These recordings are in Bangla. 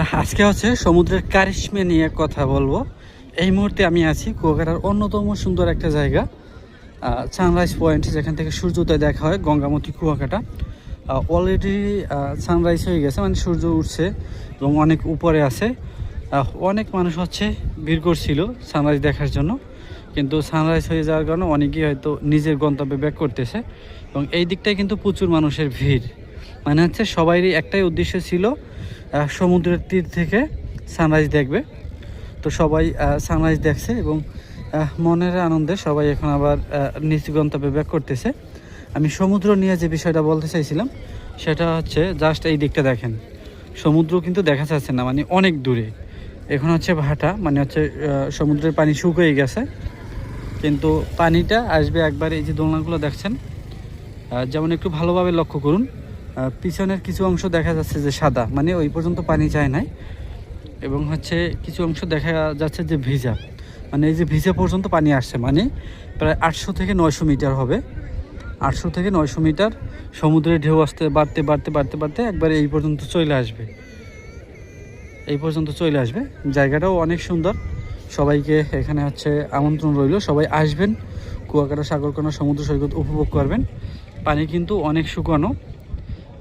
আহ, আজকে হচ্ছে সমুদ্রের কারিশমে নিয়ে কথা বলব। এই মুহূর্তে আমি আছি কুয়াকাটার অন্যতম সুন্দর একটা জায়গা সানরাইজ পয়েন্ট যেখান থেকে সূর্যোদয় দেখা হয় গঙ্গামতি কুয়াকাটা। অলরেডি সানরাইজ হয়ে গেছে মানে সূর্য উঠছে এবং অনেক উপরে আছে। অনেক মানুষ হচ্ছে ভিড় করছিল সানরাইজ দেখার জন্য। কিন্তু সানরাইজ হয়ে যাওয়ার কারণে অনেকেই হয়তো নিজের গন্তব্যে ব্যাক করতেছে এবং এই দিকটায় কিন্তু প্রচুর মানুষের ভিড়। মানে হচ্ছে সবারই একটাই উদ্দেশ্য ছিল সমুদ্রের তীর থেকে সানরাইজ দেখবে। তো সবাই সানরাইজ দেখছে এবং মনের আনন্দে সবাই এখন আবার নিজ গন্তব্যে ব্যাক করতেছে। আমি সমুদ্র নিয়ে যে বিষয়টা বলতে চাইছিলাম, সেটা হচ্ছে জাস্ট এই দিকটা দেখেন। সমুদ্র কিন্তু দেখা যাচ্ছে না মানে অনেক দূরে। এখন হচ্ছে ভাটা মানে হচ্ছে সমুদ্রের পানি শুকিয়ে গেছে। কিন্তু পানিটা আসবে একবার এই যে দোলনাগুলো দেখছেন যেমন একটু ভালোভাবে লক্ষ্য করুন। পিছনের কিছু অংশ দেখা যাচ্ছে যে সাদা মানে ওই পর্যন্ত পানি যায় নাই। এবং হচ্ছে কিছু অংশ দেখা যাচ্ছে যে ভিজা মানে এই যে ভিজা পর্যন্ত পানি আসছে মানে প্রায় আটশো থেকে নয়শো মিটার হবে। আটশো থেকে নয়শো মিটার, সমুদ্রের ঢেউ আসতে বাড়তে বাড়তে বাড়তে বাড়তে একবারে এই পর্যন্ত চলে আসবে। এই পর্যন্ত চলে আসবে। জায়গাটাও অনেক সুন্দর। সবাইকে এখানে হচ্ছে আমন্ত্রণ রইল। সবাই আসবেন। কুয়াকাটা সাগরকোনা সমুদ্র সৈকত উপভোগ করবেন। পানি কিন্তু অনেক শুকানো।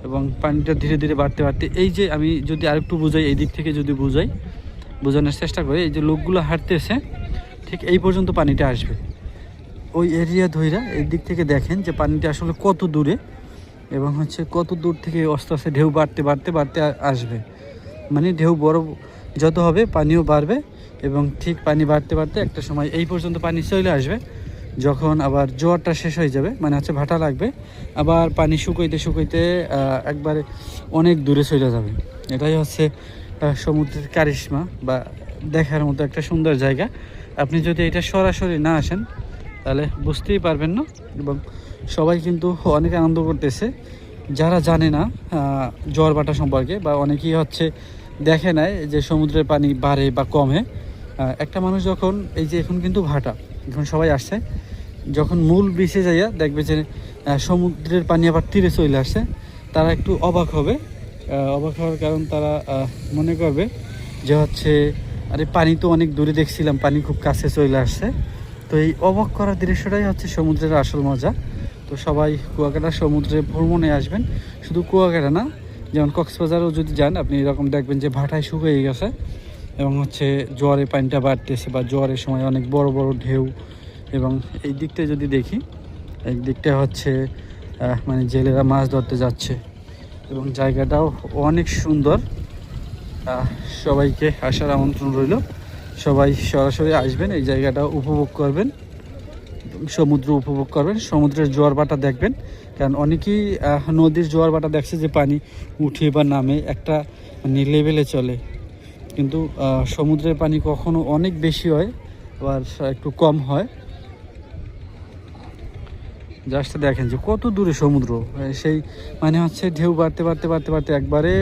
এবং পানিটা ধীরে ধীরে বাড়তে বাড়তে, এই যে আমি যদি আরেকটু বুঝাই, এই দিক থেকে যদি বুঝাই, বোঝানোর চেষ্টা করি, এই যে লোকগুলো হাঁটতেছে, ঠিক এই পর্যন্ত পানিটা আসবে। ওই এরিয়া ধইরা এই দিক থেকে দেখেন যে পানিটা আসলে কত দূরে এবং হচ্ছে কত দূর থেকে আস্তে আস্তে ঢেউ বাড়তে বাড়তে বাড়তে আসবে। মানে ঢেউ বড় যত হবে, পানিও বাড়বে এবং ঠিক পানি বাড়তে বাড়তে একটা সময় এই পর্যন্ত পানি চলে আসবে। যখন আবার জোয়ারটা শেষ হয়ে যাবে মানে হচ্ছে ভাটা লাগবে, আবার পানি শুকাইতে শুকাইতে একবারে অনেক দূরে চলে যাবে। এটাই হচ্ছে সমুদ্রের কারিশমা বা দেখার মতো একটা সুন্দর জায়গা। আপনি যদি এটা সরাসরি না আসেন, তাহলে বুঝতেই পারবেন না এবং সবাই কিন্তু অনেক আনন্দ করতেছে। যারা জানে না জোয়ার ভাটা সম্পর্কে বা অনেকেই হচ্ছে দেখে নেয় যে সমুদ্রের পানি বাড়ে বা কমে একটা মানুষ যখন, এই যে এখন কিন্তু ভাটা, এখন সবাই আসছে যখন মূল বিচে যাইয়া দেখবে যে সমুদ্রের পানি আবার তীরে চলে আসছে তারা একটু অবাক হবে। অবাক হওয়ার কারণ তারা মনে করবে যে হচ্ছে, আরে পানি তো অনেক দূরে দেখছিলাম, পানি খুব কাছে চলে আসছে তো এই অবাক করার দৃশ্যটাই হচ্ছে সমুদ্রের আসল মজা। তো সবাই কুয়াকাটা সমুদ্রে ভ্রমণে আসবেন। শুধু কুয়াকাটা না, যেমন কক্সবাজারও যদি যান, আপনি এরকম দেখবেন যে ভাটায় শুকিয়ে গেছে। এবং হচ্ছে জোয়ারে পানিটা বাড়তেছে বা জোয়ারের সময় অনেক বড় বড় ঢেউ এবং এই দিকটা যদি দেখি, এই দিকটা হচ্ছে মানে জেলেরা মাছ ধরতে যাচ্ছে এবং জায়গাটাও অনেক সুন্দর। সবাইকে আসার আমন্ত্রণ রইল। সবাই সরাসরি আসবেন, এই জায়গাটা উপভোগ করবেন, সমুদ্র উপভোগ করবেন, সমুদ্রের জোয়ার বাটা দেখবেন। কারণ অনেকেই নদীর জোয়ার বাটা দেখছে যে পানি উঠে বা নামে, একটা মানে লেভেলে চলে। কিন্তু সমুদ্রের পানি কখনো অনেক বেশি হয় আবার একটু কম হয়। জাস্ট দেখেন যে কত দূরে সমুদ্র। সেই মানে হচ্ছে ঢেউ বাড়তে বাড়তে বাড়তে বাড়তে একবারে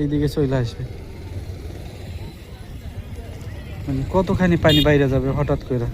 এইদিকে চলে আসবে। মানে কতখানি পানি বাইরে যাবে হঠাৎ করে